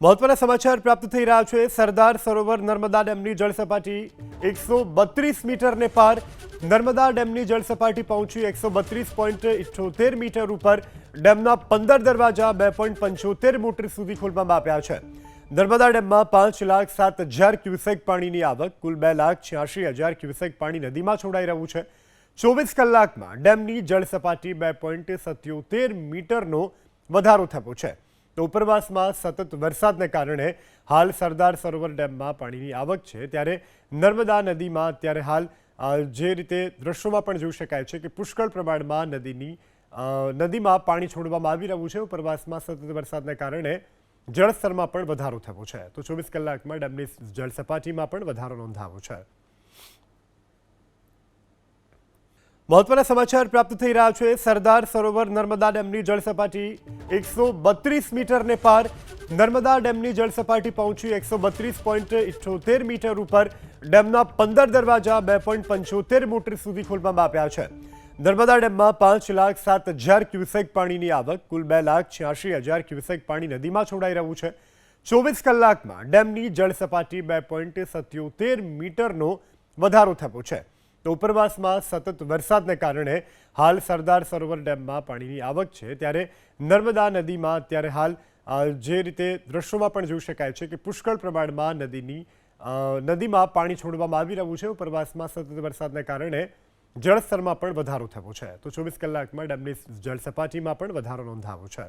મહત્વના સમાચાર પ્રાપ્ત થઈ રહ્યા છે. સરદાર સરોવર નર્મદા ડેમની જળ સપાટી એકસો બત્રીસ મીટરને પાર નર્મદા ડેમની જળસપાટી પહોંચી એકસો બત્રીસ પોઈન્ટ ઇઠ્ઠોતેર મીટર ઉપર. ડેમના પંદર દરવાજા બે પોઈન્ટ પંચોતેર મીટર સુધી ખોલવામાં આવ્યા છે. નર્મદા ડેમમાં પાંચ લાખ સાત હજાર ક્યુસેક પાણીની આવક, કુલ બે લાખ છ્યાસી હજાર ક્યુસેક પાણી નદીમાં છોડાઈ રહ્યું છે. ચોવીસ કલાકમાં ડેમની જળ સપાટી બે પોઈન્ટ સત્યોતેર મીટરનો વધારો થયો છે. તો ઉપરવાસમાં સતત વરસાદને કારણે હાલ સરદાર સરોવર ડેમમાં પાણીની આવક છે. ત્યારે નર્મદા નદીમાં અત્યારે હાલ જે રીતે દ્રશ્યોમાં પણ જોઈ શકાય છે કે પુષ્કળ પ્રમાણમાં નદીની નદીમાં પાણી છોડવામાં આવી રહ્યું છે. ઉપરવાસમાં સતત વરસાદને કારણે જળસ્તરમાં પણ વધારો થયો છે. તો ચોવીસ કલાકમાં ડેમની જળ સપાટીમાં પણ વધારો નોંધાયો છે. મહત્વના સમાચાર પ્રાપ્ત થઈ રહ્યા છે. સરદાર સરોવર નર્મદા ડેમની જળ સપાટી એકસો બત્રીસ મીટરને પાર નર્મદા ડેમની જળસપાટી પહોંચી એકસો બત્રીસ પોઈન્ટ ઇઠ્ઠોતેર મીટર ઉપર. ડેમના પંદર દરવાજા બે પોઈન્ટ પંચોતેર મીટર સુધી ખોલવામાં આવ્યા છે. નર્મદા ડેમમાં પાંચ લાખ સાત હજાર ક્યુસેક પાણીની આવક, કુલ બે લાખ છ્યાસી હજાર ક્યુસેક પાણી નદીમાં છોડાઈ રહ્યું છે. ચોવીસ કલાકમાં ડેમની જળસપાટી બે પોઈન્ટ સત્યોતેર મીટરનો વધારો થયો છે. તો ઉપરવાસમાં સતત વરસાદને કારણે હાલ સરદાર સરોવર ડેમમાં પાણીની આવક છે. ત્યારે નર્મદા નદીમાં અત્યારે હાલ જે રીતે દ્રશ્યોમાં પણ જોઈ શકાય છે કે પુષ્કળ પ્રમાણમાં નદીની નદીમાં પાણી છોડવામાં આવી રહ્યું છે. ઉપરવાસમાં સતત વરસાદને કારણે જળસ્તરમાં પણ વધારો થયો છે. તો ચોવીસ કલાકમાં ડેમની જળ સપાટીમાં પણ વધારો નોંધાયો છે.